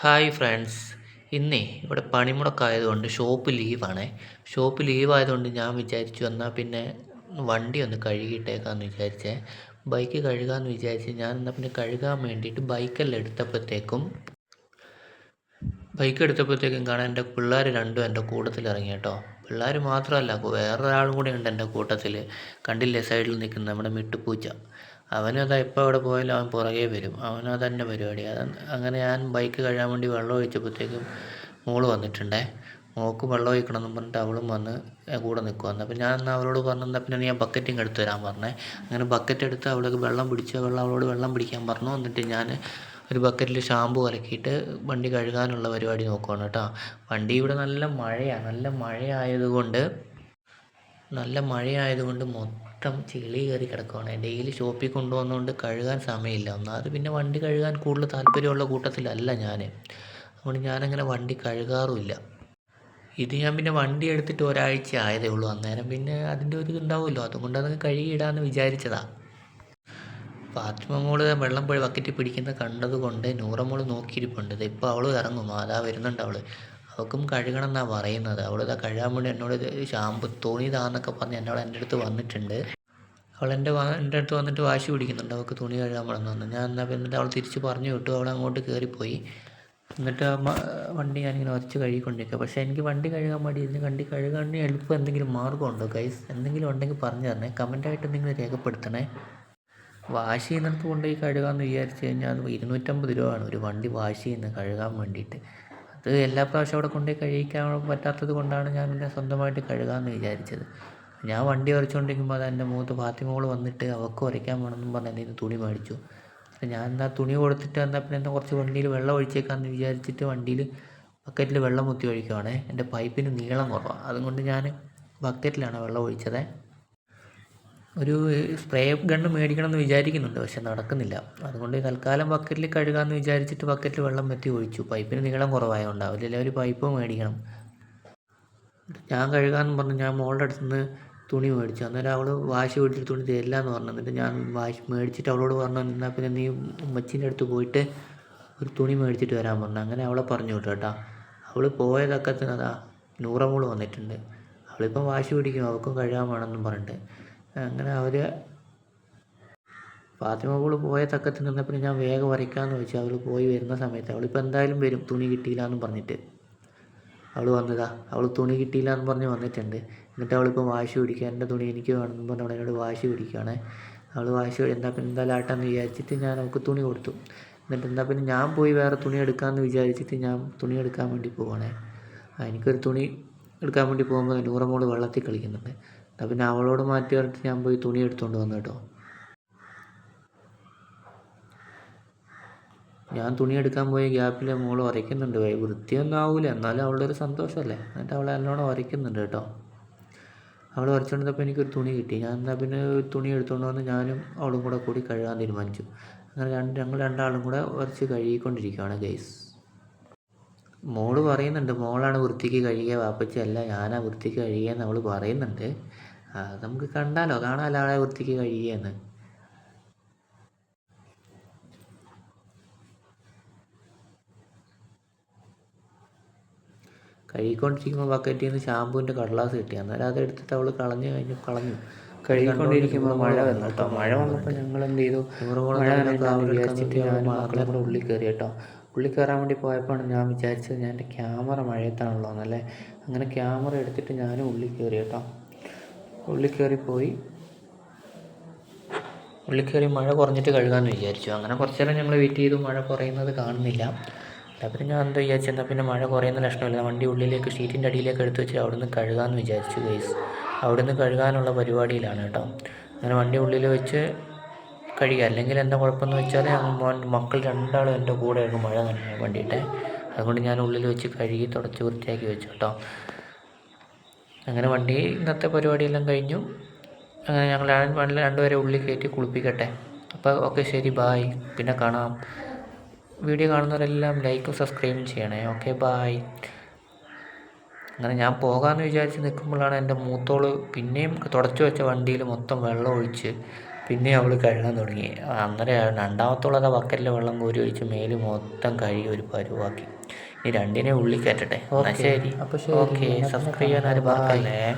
Hi friends. ഇന്നേ ഇവിടെ പണിമുടക്കായതുകൊണ്ട് shop ലീവാണേ. Shop ലീവായതുകൊണ്ട് ഞാൻ വിചാരിച്ചു എന്നാൽ പിന്നെ വണ്ടി ഒന്ന് കഴുകിയിട്ടേക്കാന്ന് വിചാരിച്ചേ. ബൈക്ക് കഴുകാമെന്ന് വിചാരിച്ച് ഞാൻ എന്നാൽ പിന്നെ കഴുകാൻ വേണ്ടിയിട്ട് ബൈക്കെല്ലാം എടുത്തപ്പോഴത്തേക്കും ബൈക്ക് എടുത്തപ്പോഴത്തേക്കും കാണാൻ എന്റെ പിള്ളേർ രണ്ടും എന്റെ കൂട്ടത്തിൽ ഇറങ്ങി കേട്ടോ. പിള്ളേർ മാത്രമല്ല വേറൊരാളും കൂടെ ഉണ്ട് എന്റെ കൂട്ടത്തിൽ കണ്ടില്ലേ സൈഡിൽ നിൽക്കുന്ന നമ്മുടെ മിട്ടുപൂച്ച. അവനും അതാ എപ്പോൾ അവിടെ പോയാലും അവൻ പുറകെ വരും. അവനും തന്നെ പരിപാടി. അങ്ങനെ ഞാൻ ബൈക്ക് കഴുകാൻ വേണ്ടി വെള്ളം ഒഴിച്ചപ്പോഴത്തേക്കും മോൾ വന്നിട്ടുണ്ടേ. മോൾക്ക് വെള്ളം ഒഴിക്കണം എന്ന് പറഞ്ഞിട്ട് അവളും വന്ന് കൂടെ നിൽക്കുവാന്ന് അപ്പോൾ ഞാൻ എന്നാൽ അവളോട് പറഞ്ഞു എന്നാൽ പിന്നെ ഞാൻ ബക്കറ്റിങ് എടുത്ത് തരാൻ പറഞ്ഞേ. അങ്ങനെ ബക്കറ്റ് എടുത്ത് അവൾക്ക് വെള്ളം പിടിച്ച് വെള്ളം അവളോട് വെള്ളം പിടിക്കാൻ പറഞ്ഞു. എന്നിട്ട് ഞാൻ ഒരു ബക്കറ്റിൽ ഷാമ്പു കലക്കിയിട്ട് വണ്ടി കഴുകാനുള്ള പരിപാടി നോക്കുവാണ് കേട്ടോ. വണ്ടി ഇവിടെ നല്ല മഴയാണ് നല്ല മഴയായതുകൊണ്ട് നല്ല മഴയായതുകൊണ്ട് മൊത്തം ചെളി കയറി കിടക്കുവാണ്. ഡെയിലി ഷോപ്പിൽ കൊണ്ടുവന്നുകൊണ്ട് കഴുകാൻ സമയമില്ല. ഒന്നാമത് പിന്നെ വണ്ടി കഴുകാൻ കൂടുതൽ താല്പര്യമുള്ള കൂട്ടത്തിലല്ല ഞാൻ അതുകൊണ്ട് ഞാനങ്ങനെ വണ്ടി കഴുകാറുമില്ല. ഇത് ഞാൻ പിന്നെ വണ്ടി എടുത്തിട്ട് ഒരാഴ്ച ആയതേ ഉള്ളൂ. അന്നേരം പിന്നെ അതിന്റെ ഒരു ഇതുണ്ടാവുമല്ലോ. അതുകൊണ്ട് അതങ്ങ് കഴുകിയിടാമെന്ന് വിചാരിച്ചതാണ് ഫാത്തിമ മോൾ വെള്ളം പോയി ബക്കറ്റിൽ പിടിക്കുന്ന കണ്ടതുകൊണ്ട് കൊണ്ട് നൂറ മോൾ നോക്കിയിരിപ്പുണ്ട് ഇപ്പോൾ അവൾ ഇറങ്ങും അതാ വരുന്നുണ്ട് അവൾ അവൾക്കും കഴുകണം എന്നാണ് പറയുന്നത്. അവൾ ഇതാ കഴുകാൻ വേണ്ടി എന്നോട് ഷാമ്പു തോണി താന്നൊക്കെ പറഞ്ഞ് എന്നോട് എന്റെ അടുത്ത് വന്നിട്ടുണ്ട്. അവൾ എന്റെ എന്റെ അടുത്ത് വന്നിട്ട് വാശി പിടിക്കുന്നുണ്ട്. അവൾക്ക് തുണി കഴുകാൻ വേണമെന്ന് ഞാൻ എന്നാൽ പിന്നെ അവൾ തിരിച്ച് പറഞ്ഞു വിട്ടു. അവൾ അങ്ങോട്ട് കയറിപ്പോയി എന്നിട്ട് വണ്ടി ഞാനിങ്ങനെ വരച്ച് കഴുകിക്കൊണ്ടിരിക്കുക. പക്ഷേ എനിക്ക് വണ്ടി കഴുകാൻ മടി. ഇതിന് വണ്ടി കഴുകാൻ എളുപ്പം എന്തെങ്കിലും മാർഗമുണ്ടോ ഗൈസ് എന്തെങ്കിലും ഉണ്ടെങ്കിൽ പറഞ്ഞു തരണേ. കമന്റായിട്ട് എന്തെങ്കിലും രേഖപ്പെടുത്തണേ. വാഷ് ചെയ്യുന്നിടത്ത് കൊണ്ടുപോയി കഴുകാമെന്ന് വിചാരിച്ച് കഴിഞ്ഞാൽ അത് ഇരുന്നൂറ്റമ്പത് രൂപയാണ് ഒരു വണ്ടി വാഷ് ചെയ്യുന്നത് കഴുകാൻ വേണ്ടിയിട്ട്. അത് എല്ലാ പ്രാവശ്യം അവിടെ കൊണ്ടുപോയി കഴുകിക്കാൻ പറ്റാത്തത് കൊണ്ടാണ് ഞാൻ പിന്നെ സ്വന്തമായിട്ട് കഴുകാമെന്ന് വിചാരിച്ചത്. ഞാൻ വണ്ടി ഉരച്ചുകൊണ്ടിരിക്കുമ്പോൾ അത് എന്റെ മുഖത്ത് ഫാത്തിമോൾ വന്നിട്ട് അവൾക്ക് ഉരയ്ക്കാൻ വേണമെന്നും പറഞ്ഞ് എന്റെ തുണി മേടിച്ചു. ഞാൻ എന്നാൽ തുണി കൊടുത്തിട്ട് എന്നാൽ പിന്നെ എന്താ കുറച്ച് വണ്ടിയിൽ വെള്ളം ഒഴിച്ചേക്കാമെന്ന് വിചാരിച്ചിട്ട് വണ്ടിയിൽ ബക്കറ്റിൽ വെള്ളം മുത്തി ഒഴിക്കുവാണേ. എന്റെ പൈപ്പിന് നീളം കുറവാണ് അതുകൊണ്ട് ഞാൻ ബക്കറ്റിലാണ് വെള്ളം ഒഴിച്ചത്. ഒരു സ്പ്രേ ഗണ്ണ് മേടിക്കണം എന്ന് വിചാരിക്കുന്നുണ്ട് പക്ഷെ നടക്കുന്നില്ല. അതുകൊണ്ട് തൽക്കാലം ബക്കറ്റിൽ കഴുകാമെന്ന് വിചാരിച്ചിട്ട് ബക്കറ്റിൽ വെള്ളം വെത്തി ഒഴിച്ചു. പൈപ്പിന് നീളം കുറവായതുകൊണ്ട് അതിലെ ഒരു പൈപ്പ് മേടിക്കണം. ഞാൻ കഴുകാമെന്ന് പറഞ്ഞ് ഞാൻ മോളുടെ അടുത്ത് നിന്ന് തുണി മേടിച്ചു. അന്നേരം അവൾ വാശി പിടിച്ചിട്ട് തുണി തരില്ല എന്ന് പറഞ്ഞു. എന്നിട്ട് ഞാൻ വാശി മേടിച്ചിട്ട് അവളോട് പറഞ്ഞു എന്നാൽ പിന്നെ നീ ഉമ്മച്ചീന്റെ അടുത്ത് പോയിട്ട് ഒരു തുണി മേടിച്ചിട്ട് വരാൻ പറഞ്ഞു. അങ്ങനെ അവളെ പറഞ്ഞു വിട്ടു കേട്ടോ. അവൾ പോയതൊക്കെ അതാ നൂറമോൾ വന്നിട്ടുണ്ട്. അവളിപ്പം വാശി പിടിക്കും അവൾക്കും കഴുകാൻ വേണമെന്നും പറഞ്ഞിട്ട്. അങ്ങനെ അവർ ഫാത്തിമ അവൾ പോയ തക്കത്തിൽ നിന്നപ്പോൾ ഞാൻ വേഗം വരയ്ക്കാമെന്ന് വെച്ചു. അവൾ പോയി വരുന്ന സമയത്ത് അവളിപ്പോൾ എന്തായാലും വരും തുണി കിട്ടിയില്ല എന്ന് പറഞ്ഞിട്ട്. അവൾ വന്നതാ. അവൾ തുണി കിട്ടിയില്ല എന്ന് പറഞ്ഞ് വന്നിട്ടുണ്ട്. എന്നിട്ട് അവളിപ്പോൾ വാശി പിടിക്കുക എന്റെ തുണി എനിക്ക് വേണമെന്ന് പറഞ്ഞ് അവൾ എന്നോട് വാശി പിടിക്കുകയാണ് അവൾ വാശി എന്താ പിന്നെ എന്തായാലും ആട്ടാന്ന് വിചാരിച്ചിട്ട് ഞാൻ അവൾക്ക് തുണി കൊടുത്തു. എന്നിട്ട് എന്താ പിന്നെ ഞാൻ പോയി വേറെ തുണി എടുക്കാമെന്ന് വിചാരിച്ചിട്ട് ഞാൻ തുണി എടുക്കാൻ വേണ്ടി പോവാണേ. എനിക്കൊരു തുണി എടുക്കാൻ വേണ്ടി പോകുമ്പോൾ നൂറമോൾ വെള്ളത്തിൽ കളിക്കുന്നുണ്ട്. എന്നാൽ പിന്നെ അവളോട് മാറ്റി പറഞ്ഞിട്ട് ഞാൻ പോയി തുണി എടുത്തുകൊണ്ട് വന്നു കേട്ടോ. ഞാൻ തുണിയെടുക്കാൻ പോയ ഗ്യാപ്പിൽ മോൾ ഉരയ്ക്കുന്നുണ്ട് വൃത്തിയൊന്നും ആവില്ല എന്നാലും അവളുടെ ഒരു സന്തോഷമല്ലേ എന്നിട്ട് അവളെ നല്ലോണം ഉരയ്ക്കുന്നുണ്ട് കേട്ടോ. അവൾ ഉരച്ചുകൊണ്ടിരുന്നപ്പോൾ എനിക്കൊരു തുണി കിട്ടി. ഞാൻ എന്നാൽ പിന്നെ തുണി എടുത്തുകൊണ്ട് വന്ന് ഞാനും അവളും കൂടെ കൂടി കഴുകാൻ തീരുമാനിച്ചു. അങ്ങനെ രണ്ട് ഞങ്ങൾ രണ്ടാളും കൂടെ ഉരച്ച് കഴുകിക്കൊണ്ടിരിക്കുകയാണ് ഗൈസ്. മോൾ പറയുന്നുണ്ട് മോളാണ് വൃത്തിക്ക് കഴുകിയ വാപ്പച്ചയല്ല ഞാനാ വൃത്തിക്ക് കഴുകിയെന്ന് അവൾ പറയുന്നുണ്ട്. നമുക്ക് കണ്ടാലോ കാണാമല്ലോ ആളെ വൃത്തിക്ക് കഴുകിയെന്ന്. കഴുകിക്കൊണ്ടിരിക്കുമ്പോൾ ബക്കറ്റിൽ നിന്ന് ഷാമ്പുവിന്റെ കടലാസ് കിട്ടി. അന്നേരം അതെടുത്തിട്ട് അവൾ കളഞ്ഞു കഴിഞ്ഞു കളഞ്ഞു. കഴുകിക്കൊണ്ടിരിക്കുമ്പോൾ മഴ വന്നു കേട്ടോ മഴ വന്നപ്പോൾ ഞങ്ങൾ എന്ത് ചെയ്തു മഴ വിചാരിച്ചിട്ട് മക്കളെ കൂടെ ഉള്ളിൽ കയറി കേട്ടോ. ഉള്ളിൽ കയറാൻ വേണ്ടി പോയപ്പോഴാണ് ഞാൻ വിചാരിച്ചത് ഞാൻ എന്റെ ക്യാമറ മഴയത്താണല്ലോ എന്നല്ലേ അങ്ങനെ ക്യാമറ എടുത്തിട്ട് ഞാനും ഉള്ളിൽ കയറി കേട്ടോ. ഉള്ളിൽ കയറി പോയി. ഉള്ളിൽ കയറി മഴ കുറഞ്ഞിട്ട് കഴുകാമെന്ന് വിചാരിച്ചു. അങ്ങനെ കുറച്ച് നേരം ഞങ്ങൾ വെയിറ്റ് ചെയ്തു. മഴ കുറയുന്നത് കാണുന്നില്ല. എന്നാൽ പിന്നെ ഞാൻ എന്താ വിചാരിച്ചു എന്നാൽ പിന്നെ മഴ കുറയുന്ന ലക്ഷണമില്ല. വണ്ടി ഉള്ളിലേക്ക് ഷീറ്റിന്റെ അടിയിലേക്ക് എടുത്ത് വെച്ച് അവിടെ നിന്ന് കഴുകാമെന്ന് വിചാരിച്ചു ഗൈസ് അവിടെ നിന്ന് കഴുകാനുള്ള പരിപാടിയിലാണ് കേട്ടോ. അങ്ങനെ വണ്ടി ഉള്ളിൽ വെച്ച് കഴുകുക അല്ലെങ്കിൽ എന്താ കുഴപ്പമെന്ന് വെച്ചാൽ മോൻ മക്കൾ രണ്ടാളും എന്റെ കൂടെ ആയിരുന്നു മഴ നനയാൻ വേണ്ടിയിട്ട്. അതുകൊണ്ട് ഞാൻ ഉള്ളിൽ വെച്ച് കഴുകി തുടച്ച് വൃത്തിയാക്കി വെച്ചു കേട്ടോ. അങ്ങനെ വണ്ടി ഇന്നത്തെ പരിപാടിയെല്ലാം കഴിഞ്ഞു. അങ്ങനെ ഞങ്ങൾ രണ്ടുപേരെ ഉള്ളിൽ കയറ്റി കുളിപ്പിക്കട്ടെ. അപ്പോൾ ഓക്കെ ശരി ബായ് പിന്നെ കാണാം. വീഡിയോ കാണുന്നവരെല്ലാം ലൈക്കും സബ്സ്ക്രൈബും ചെയ്യണേ. ഓക്കെ ബായ് അങ്ങനെ ഞാൻ പോകാമെന്ന് വിചാരിച്ച് നിൽക്കുമ്പോഴാണ് എന്റെ മൂത്തോൾ പിന്നെയും തുടച്ചു വെച്ച വണ്ടിയിൽ മൊത്തം വെള്ളം ഒഴിച്ച് പിന്നെയും അവൾ കഴുകാൻ തുടങ്ങി. അന്നേരം രണ്ടാമത്തോളത് ബക്കറ്റിലെ വെള്ളം കോരി ഒഴിച്ച് മേൽ മൊത്തം കഴുകി ഒരു പരുവാക്കി. ഇനി രണ്ടിനെ ഉള്ളിൽ കയറ്റട്ടെ. ശരി. ഓക്കെ സബ്സ്ക്രൈബ് ചെയ്യാൻ ആരും. മറക്കല്ലേ?